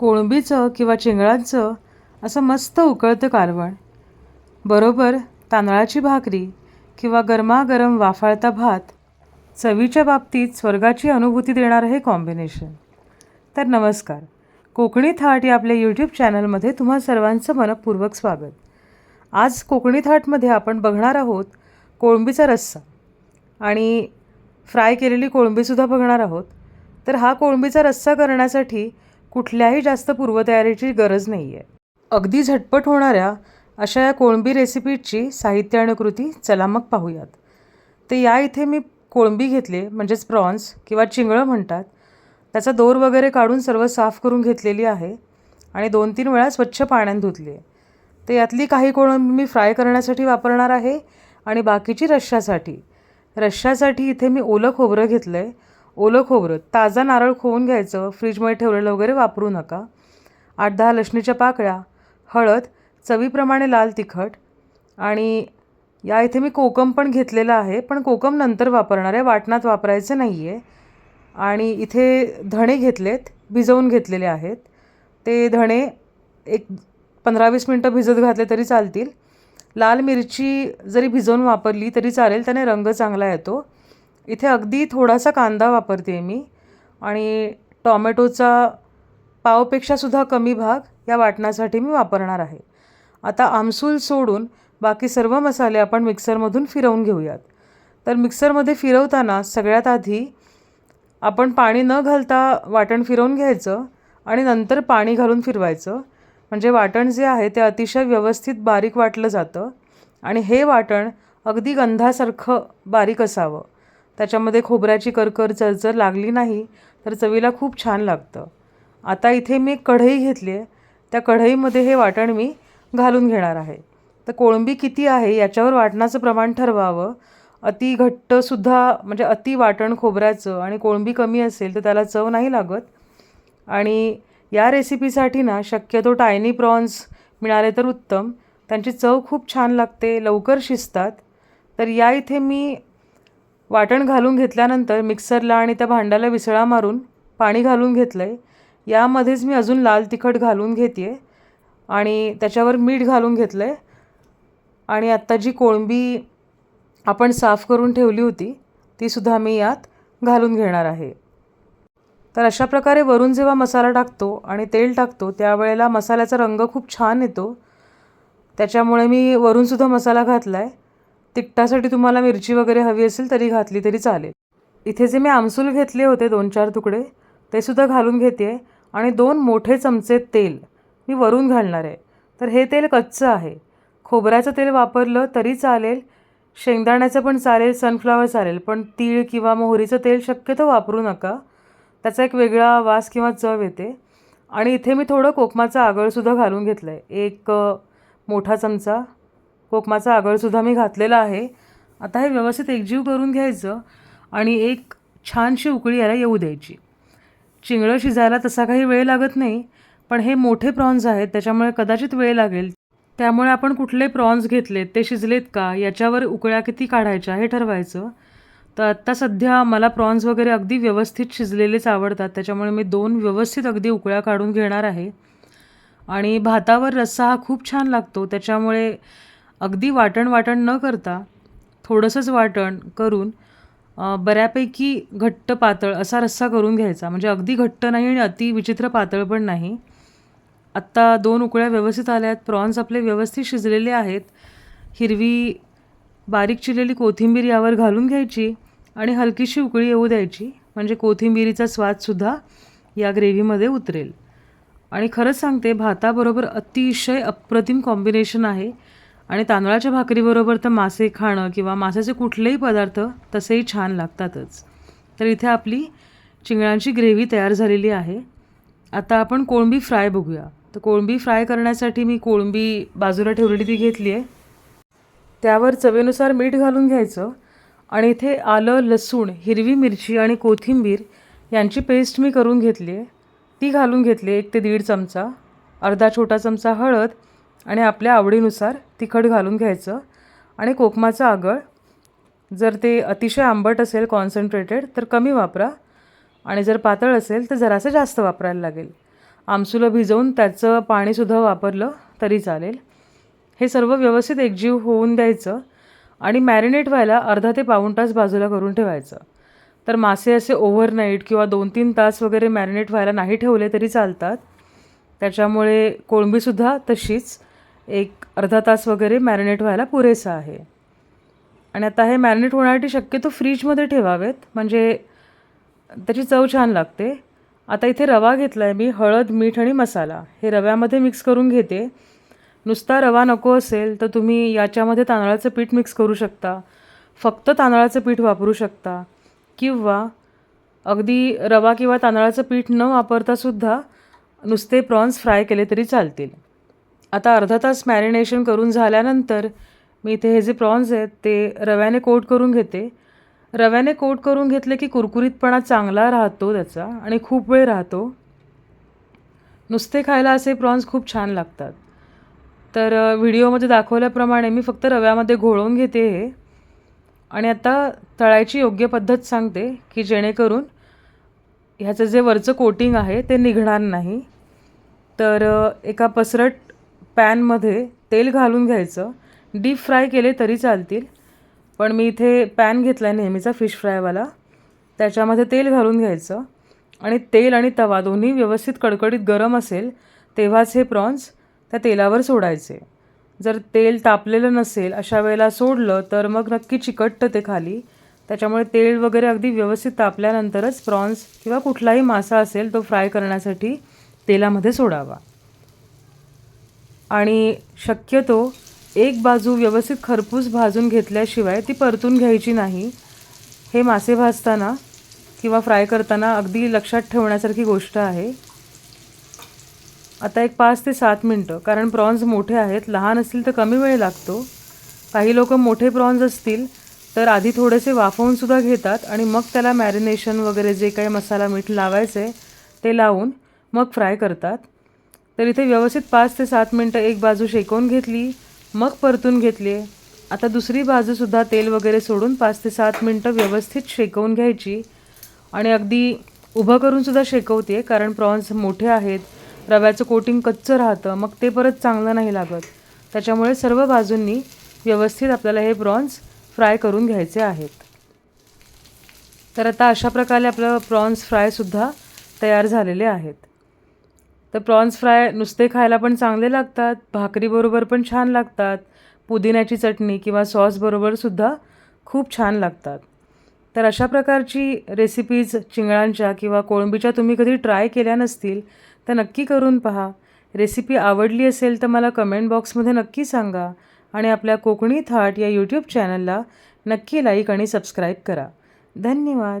कोळंबीचं किंवा चिंगळांचं असं मस्त उकळतं कारवण बरोबर तांदळाची भाकरी किंवा गरमागरम वाफाळता भात चवीच्या बाबतीत स्वर्गाची अनुभूती देणारं हे कॉम्बिनेशन तर नमस्कार. कोकणी थाट या आपल्या यूट्यूब चॅनलमध्ये तुम्हा सर्वांचं मनपूर्वक स्वागत. आज कोकणी थाटमध्ये आपण बघणार आहोत कोळंबीचा रस्सा. आणि फ्राय केलेली कोळंबीसुद्धा बघणार आहोत. तर हा कोळंबीचा रस्सा करण्यासाठी कुठल्याही जास्त पूर्वतयारीची गरज नाही आहे अगदी झटपट होणाऱ्या अशा या कोळंबी रेसिपीची साहित्य आणि कृती चला मग पाहूयात. तर या इथे मी कोळंबी घेतले म्हणजेच प्रॉन्स किंवा चिंगळं म्हणतात. त्याचा दोर वगैरे काढून सर्व साफ करून घेतलेली आहे आणि दोन तीन वेळा स्वच्छ पाण्यात धुतली आहे. तर यातली काही कोळंबी मी फ्राय करण्यासाठी वापरणार आहे आणि बाकीची रश्श्यासाठी. रश्श्यासाठी इथे मी ओलं खोबरं घेतलं आहे ओलं खोबरं ताजा नारळ खोवून घ्यायचं फ्रीजमध्ये ठेवलेलं वगैरे वापरू नका. आठ दहा लसणीच्या पाकळ्या हळद चवीप्रमाणे लाल तिखट आणि या इथे मी कोकम पण घेतलेलं आहे पण कोकम नंतर वापरणार आहे वाटणात वापरायचं नाही आहे आणि इथे धणे घेतलेत भिजवून घेतलेले आहेत. ते धणे एक पंधरा वीस मिनटं भिजत घातले तरी चालतील. लाल मिरची जरी भिजवून वापरली तरी चालेल त्याने रंग चांगला येतो. इथे अगदी थोडासा कांदा वापरते आहे मी आणि टॉमॅटोचा पावपेक्षासुद्धा कमी भाग या वाटण्यासाठी मी वापरणार आहे. आता आमसूल सोडून बाकी सर्व मसाले आपण मिक्सरमधून फिरवून घेऊयात. तर मिक्सरमध्ये फिरवताना सगळ्यात आधी आपण पाणी न घालता वाटण फिरवून घ्यायचं आणि नंतर पाणी घालून फिरवायचं. म्हणजे वाटण जे आहे ते अतिशय व्यवस्थित बारीक वाटलं जातं आणि हे वाटण अगदी गंधासारखं बारीक असावं. त्याच्यामध्ये खोबऱ्याची करकर चरचर लागली नाही तर चवीला खूप छान लागतं. आता इथे मी एक कढई घेतली आहे. त्या कढईमध्ये हे वाटण मी घालून घेणार आहे. तर कोळंबी किती आहे याच्यावर वाटणाचं प्रमाण ठरवावं. अति घट्टसुद्धा म्हणजे अति वाटण खोबऱ्याचं आणि कोळंबी कमी असेल तर त्याला चव नाही लागत. आणि या रेसिपीसाठी ना शक्यतो टायनी प्रॉन्स मिळाले तर उत्तम. त्यांची चव खूप छान लागते लवकर शिजतात. तर या इथे मी वाटण घालून घेतल्यानंतर मिक्सरला आणि त्या भांड्याला विसळा मारून पाणी घालून घेतलं आहे यामध्येच मी अजून लाल तिखट घालून घेते आहे आणि त्याच्यावर मीठ घालून घेतलं आहे आणि आत्ता जी कोळंबी आपण साफ करून ठेवली होती तीसुद्धा मी यात घालून घेणार आहे. तर अशा प्रकारे वरून जेव्हा मसाला टाकतो आणि तेल टाकतो त्यावेळेला मसाल्याचा रंग खूप छान येतो. त्याच्यामुळे मी वरूनसुद्धा मसाला घातला आहे तिखटासाठी तुम्हाला मिरची वगैरे हवी असेल तरी घातली तरी चालेल. इथे जे मी आमसूल घेतले होते दोन चार तुकडे ते सुद्धा घालून घेते आहे. आणि दोन मोठे चमचे तेल मी वरून घालणार आहे. तर हे तेल कच्चं आहे. खोबऱ्याचं तेल वापरलं तरी चालेल. शेंगदाण्याचं पण चालेल सनफ्लावर चालेल. पण तीळ किंवा मोहरीचं तेल शक्यतो वापरू नका. त्याचा एक वेगळा वास किंवा चव येते. आणि इथे मी थोडं कोकमाचं आगळसुद्धा घालून घेतलं आहे एक मोठा चमचा. कोकमाचा आगळसुद्धा मी घातलेला आहे. आता हे व्यवस्थित एकजीव करून घ्यायचं आणि एक छानशी उकळी याला येऊ द्यायची. चिंगळं शिजायला तसा काही वेळ लागत नाही पण हे मोठे प्रॉन्स आहेत त्याच्यामुळे कदाचित वेळ लागेल. त्यामुळे आपण कुठले प्रॉन्स घेतलेत ते शिजलेत का याच्यावर उकळ्या किती काढायच्या हे ठरवायचं. तर आत्ता सध्या मला प्रॉन्स वगैरे अगदी व्यवस्थित शिजलेलेच आवडतात त्याच्यामुळे मी दोन व्यवस्थित अगदी उकळ्या काढून घेणार आहे. आणि भातावर रस्सा हा खूप छान लागतो त्याच्यामुळे अगदी वाटण वाटण न करता थोडंसंच वाटण करून बऱ्यापैकी घट्ट पातळ असा रस्सा करून घ्यायचा. म्हणजे अगदी घट्ट नाही आणि अति विचित्र पातळ पण नाही. आत्ता दोन उकळ्या व्यवस्थित आल्या आहेत प्रॉन्स आपले व्यवस्थित शिजलेले आहेत. हिरवी बारीक चिरलेली कोथिंबीर यावर घालून घ्यायची आणि हलकीशी उकळी येऊ द्यायची. म्हणजे कोथिंबीरीचा स्वादसुद्धा या ग्रेव्हीमध्ये उतरेल. आणि खरंच सांगते भाताबरोबर अतिशय अप्रतिम कॉम्बिनेशन आहे. आणि तांदळाच्या भाकरीबरोबर तर मासे खाणं किंवा माशाचे कुठलेही पदार्थ तसेही छान लागतातच. तर इथे आपली चिंगळांची ग्रेव्ही तयार झालेली आहे. आता आपण कोळंबी फ्राय बघूया. तर कोळंबी फ्राय करण्यासाठी मी कोळंबी बाजूला ठेवलेली ती घेतली आहे त्यावर चवेनुसार मीठ घालून घ्यायचं आणि इथे आलं लसूण हिरवी मिरची आणि कोथिंबीर यांची पेस्ट मी करून घेतली आहे ती घालून घेतली एक ते दीड चमचा अर्धा छोटा चमचा हळद आणि आपल्या आवडीनुसार तिखट घालून घ्यायचं. आणि कोकमाचं आगळ जर ते अतिशय आंबट असेल कॉन्सन्ट्रेटेड तर कमी वापरा. आणि जर पातळ असेल तर जरासं जास्त वापरायला लागेल. आमसुलं भिजवून त्याचं पाणीसुद्धा वापरलं तरी चालेल. हे सर्व व्यवस्थित एकजीव होऊन द्यायचं आणि मॅरिनेट व्हायला अर्धा ते पाऊण तास बाजूला करून ठेवायचं. तर मासे असे ओव्हरनाईट किंवा दोन तीन तास वगैरे मॅरिनेट व्हायला नाही ठेवले तरी चालतात. त्याच्यामुळे कोळंबीसुद्धा तशीच. एक अर्धा तास वगैरे मॅरिनेट व्हायला पुरेसं आहे. आणि आता हे मॅरिनेट होण्यासाठी शक्यतो फ्रीजमध्ये ठेवावेत. म्हणजे त्याची चव छान लागते. आता इथे रवा घेतला आहे मी हळद मीठ आणि मसाला. हे रव्यामध्ये मिक्स करून घेते. नुसता रवा नको असेल तर तुम्ही याच्यामध्ये तांदळाचं पीठ मिक्स करू शकता. फक्त तांदळाचं पीठ वापरू शकता. किंवा अगदी रवा किंवा तांदळाचं पीठ न वापरतासुद्धा नुसते प्रॉन्स फ्राय केले तरी चालतील. आता अर्धा तास मॅरिनेशन करून झाल्यानंतर मी इथे हे जे प्रॉन्स आहेत ते रव्याने कोट करून घेते. रव्याने कोट करून घेतले की कुरकुरीतपणा चांगला राहतो त्याचा आणि खूप वेळ राहतो. नुसते खायला असे प्रॉन्स खूप छान लागतात. तर व्हिडिओमध्ये दाखवल्याप्रमाणे मी फक्त रव्यामध्ये घोळवून घेते हे. आणि आता तळायची योग्य पद्धत सांगते की जेणेकरून ह्याचं जे वरचं कोटिंग आहे ते निघणार नाही. तर एका पसरट पॅनमध्ये तेल घालून घ्यायचं. डीप फ्राय केले तरी चालतील. पण मी इथे पॅन घेतला आहे नेहमीचा फिश फ्रायवाला. त्याच्यामध्ये तेल घालून घ्यायचं. आणि तेल आणि तवा दोन्ही व्यवस्थित कडकडीत गरम असेल तेव्हाच हे प्रॉन्स त्या तेलावर सोडायचे. जर तेल तापलेलं नसेल अशा वेळेला सोडलं तर मग नक्की चिकटतं ते खाली. त्याच्यामुळे तेल वगैरे अगदी व्यवस्थित तापल्यानंतरच प्रॉन्स किंवा कुठलाही मासा असेल तो फ्राय करण्यासाठी तेलामध्ये सोडावा. आणि शक्यतो एक बाजू व्यवस्थित खरपूस भाजून घेतल्याशिवाय ती परतून घ्यायची नाही. हे मासे भाजताना किंवा फ्राय करताना अगदी लक्षात ठेवण्यासारखी गोष्ट आहे. आता एक पाच ते सात मिनटं कारण प्रॉन्स मोठे आहेत लहान असतील तर कमी वेळ लागतो. काही लोक मोठे प्रॉन्स असतील तर आधी थोडेसे वाफवूनसुद्धा घेतात आणि मग त्याला मॅरिनेशन वगैरे जे काही मसाला मीठ लावायचे ते लावून मग फ्राय करतात. तर इथे व्यवस्थित पाच ते सात मिनटं एक बाजू शेकवून घेतली मग परतून घेतली. आता दुसरी बाजूसुद्धा तेल वगैरे सोडून पाच ते सात मिनटं व्यवस्थित शेकवून घ्यायची. आणि अगदी उभं करूनसुद्धा शेकवते कारण प्रॉन्स मोठे आहेत रव्याचं कोटिंग कच्चं राहतं मग ते परत चांगलं नाही लागत. त्याच्यामुळे सर्व बाजूंनी व्यवस्थित आपल्याला हे प्रॉन्स फ्राय करून घ्यायचे आहेत. तर आता अशा प्रकारे आपलं प्रॉन्स फ्रायसुद्धा तयार झालेले आहेत. तर प्रॉन्स फ्राय नुसते खायला पण चांगले लागतात भाकरीबरोबर पण छान लागतात पुदिन्याची चटणी किंवा सॉसबरोबरसुद्धा खूप छान लागतात. तर अशा प्रकारची रेसिपीज चिंगळांच्या किंवा कोळंबीच्या तुम्ही कधी ट्राय केल्या नसतील तर नक्की करून पहा. रेसिपी आवडली असेल तर मला कमेंट बॉक्समध्ये नक्की सांगा आणि आपल्या कोकणी थाट या यूट्यूब चॅनलला नक्की लाईक आणि सबस्क्राईब करा. धन्यवाद.